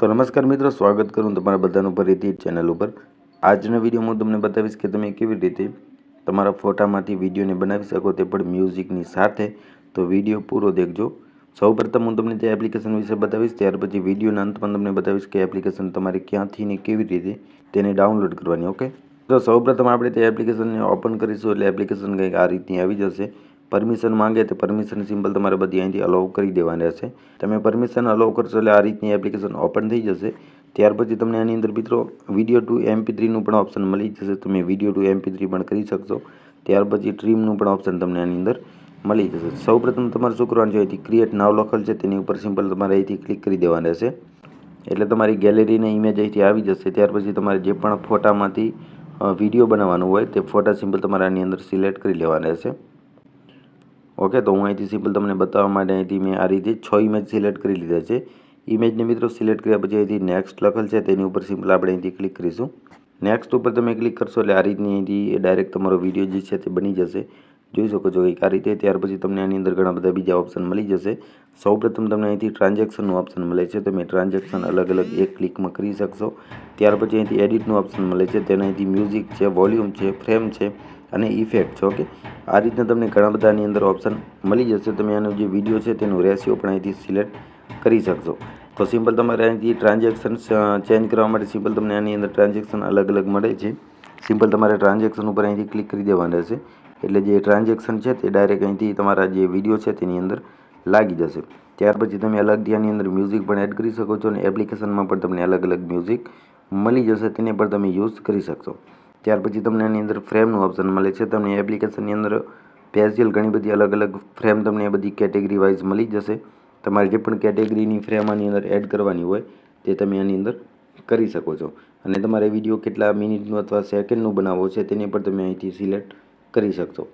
તો નમસ્કાર મિત્રો, સ્વાગત કરું તમારા બધાનું ફરીથી ચેનલ ઉપર. આજના વિડીયોમાં હું તમને બતાવીશ કે તમે કેવી રીતે તમારા ફોટામાંથી વિડીયોને બનાવી શકો તે પણ મ્યુઝિકની સાથે. તો વીડિયો પૂરો દેખજો. સૌપ્રથમ હું તમને તે એપ્લિકેશન વિશે બતાવીશ, ત્યાર પછી વિડીયોના અંતમાં તમને બતાવીશ કે એપ્લિકેશન તમારે ક્યાંથી ને કેવી રીતે તેને ડાઉનલોડ કરવાની, ઓકે? તો સૌપ્રથમ આપણે તે એપ્લિકેશનને ઓપન કરીશું એટલે એપ્લિકેશન કંઈક આ રીતની આવી જશે. પરમિશન માંગે તો પરમિશન સિમ્પલ તમારે બધી અહીંથી અલાઉ કરી દેવાની રહેશે તમે પરમિશન અલાઉ કરશો એટલે આ રીતની એપ્લિકેશન ઓપન થઈ જશે. ત્યાર પછી તમને આની અંદર મિત્રો વીડિયો ટુ એમપી થ્રીનું પણ ઓપ્શન મળી જશે. તમે વીડિયો ટુ એમપી થ્રી પણ કરી શકશો. ત્યાર પછી ટ્રીમનું પણ ઓપ્શન તમને આની અંદર મળી જશે. સૌપ્રથમ તમારે શું કરવાનું છે? અહીંથી ક્રિએટ નાવ લખેલ છે. તેની ઉપર સિમ્પલ તમારે અહીંથી ક્લિક કરી દેવાનું રહેશે એટલે તમારી ગેલેરીની ઇમેજ અહીંથી આવી જશે. ત્યાર પછી તમારે જે પણ ફોટામાંથી વીડિયો બનાવવાનો હોય તે ફોટા સિમ્પલ તમારે આની અંદર સિલેક્ટ કરી લેવાના રહેશે ઓકે, તો હું અહીંથી સિમ્પલ તમને બતાવવા માટે અહીંથી મેં આ રીતે છ ઇમેજ સિલેક્ટ કરી લીધા છે. ઇમેજને મિત્રો સિલેક્ટ કર્યા પછી અહીંથી નેક્સ્ટ લખેલ છે, તેની ઉપર સિમ્પલ આપણે અહીંથી ક્લિક કરીશું. નેક્સ્ટ ઉપર તમે ક્લિક કરશો એટલે આ રીતની અહીંથી ડાયરેક્ટ તમારો વીડિયો જે છે તે બની જશે. જોઈ શકો છો એક આ રીતે, ત્યાર પછી તમને આની અંદર ઘણા બધા બીજા ઓપ્શન મળી જશે. સૌપ્રથમ તમને અહીંથી ટ્રાન્ઝેક્શનનું ઓપ્શન મળે છે, તમે ટ્રાન્ઝેક્શન અલગ અલગ એક ક્લિકમાં કરી શકશો. ત્યાર પછી અહીંથી એડિટનું ઓપ્શન મળે છે, તેના અહીંથી મ્યુઝિક છે વોલ્યુમ છે ફ્રેમ છે અને ઇફેક્ટ છે ઓકે આ રીતના તમને ઘણા બધા આની અંદર ઓપ્શન મળી જશે. તમે આનો જે વીડિયો છે તેનું રેશિયો પણ અહીંથી સિલેક્ટ કરી શકશો. તો સિમ્પલ તમારે અહીંથી ટ્રાન્ઝેક્શન ચેન્જ કરવા માટે સિમ્પલ તમને આની અંદર ટ્રાન્ઝેક્શન અલગ અલગ મળે છે. સિમ્પલ તમારે ટ્રાન્ઝેક્શન ઉપર અહીંથી ક્લિક કરી દેવાનું રહેશે એટલે જે ટ્રાન્ઝેક્શન છે તે ડાયરેક્ટ અહીંથી તમારા જે વીડિયો છે તેની અંદર લાગી જશે. ત્યાર પછી તમે અલગથી આની અંદર મ્યુઝિક પણ એડ કરી શકો છો અને એપ્લિકેશનમાં પણ તમને અલગ અલગ મ્યુઝિક મળી જશે, તેને પણ તમે યુઝ કરી શકશો. ત્યાર પછી તમને આની અંદર ફ્રેમનું ઓપ્શન મળે છે. તમને એપ્લિકેશનની અંદર પેન્સિલ ઘણી બધી અલગ અલગ ફ્રેમ તમને એ બધી કેટેગરી વાઇઝ મળી જશે. તમારે જે પણ કેટેગરીની ફ્રેમ આની અંદર એડ કરવાની હોય તે તમે આની અંદર કરી શકો છો. અને તમારે વીડિયો કેટલા મિનિટનું અથવા સેકન્ડનું બનાવવો છે તેને પણ તમે અહીંથી સિલેક્ટ કરી શકશો.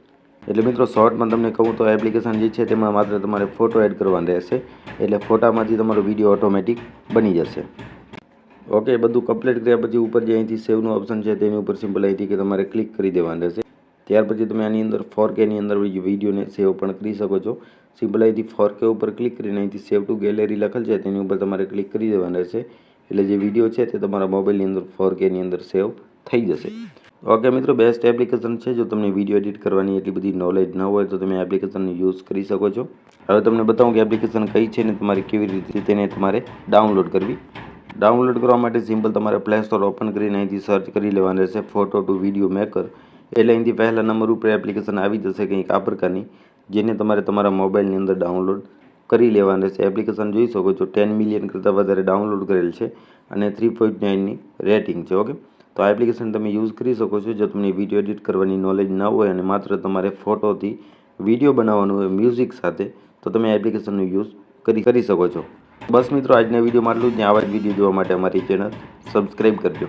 એટલે મિત્રો, શોર્ટમાં તમને કહું તો એપ્લિકેશન જે છે તેમાં માત્ર તમારે ફોટો એડ કરવાનો રહેશે. એટલે ફોટામાંથી તમારો વીડિયો ઓટોમેટિક બની જશે. ઓકે બધું કમ્પ્લીટ કર્યા પછી ઉપર જે અહીંથી સેવનું ઓપ્શન છે તેની ઉપર સિમ્પલ અહીંથી કે તમારે ક્લિક કરી દેવાનું રહેશે. ત્યાર પછી તમે આની અંદર ફોર કેની અંદર વિડીયોને સેવ પણ કરી શકો છો. સિમ્પલ અહીંથી ફોર કે ઉપર ક્લિક કરીને અહીંથી સેવ ટુ ગેલેરી લખેલ છે તેની ઉપર તમારે ક્લિક કરી દેવાનું રહેશે. એટલે જે વીડિયો છે તે તમારા મોબાઈલની અંદર ફોર કેની અંદર સેવ થઈ જશે. ઓકે મિત્રો બેસ્ટ એપ્લિકેશન છે. જો તમને વીડિયો એડિટ કરવાની એટલી બધી નોલેજ ન હોય તો તમે એપ્લિકેશનનો યુઝ કરી શકો છો. હવે તમને બતાવું કે એપ્લિકેશન કઈ છે ને તમારે કેવી રીતે તેને તમારે ડાઉનલોડ કરવી. ડાઉનલોડ કરવા માટે સિમ્પલ તમારે પ્લે સ્ટોર ઓપન કરીને અહીંથી સર્ચ કરી લેવાનું રહેશે. ફોટો ટુ વીડિયો મેકર એટલે અહીંથી પહેલા નંબર ઉપર એપ્લિકેશન આવી જશે કંઈક આ પ્રકારની, જેને તમારે તમારા મોબાઈલની અંદર ડાઉનલોડ કરી લેવાનું રહેશે. એપ્લિકેશન જોઈ શકો છો. ટેન મિલિયન કરતાં વધારે ડાઉનલોડ કરેલ છે અને થ્રી પોઈન્ટ નાઇનની રેટિંગ છે. ઓકે તો આ એપ્લિકેશન તમે યુઝ કરી શકો છો. જો તમને વીડિયો એડિટ કરવાની નોલેજ ના હોય અને માત્ર તમારે ફોટોથી વીડિયો બનાવવાનું હોય મ્યુઝિક સાથે, તો તમે એપ્લિકેશનનો યુઝ કરી કરી શકો છો. બસ મિત્રો, આજના વિડીયોમાં આટલું જ. ને આવા જ વીડિયો જોવા માટે અમારી ચેનલ સબસ્ક્રાઈબ કરજો.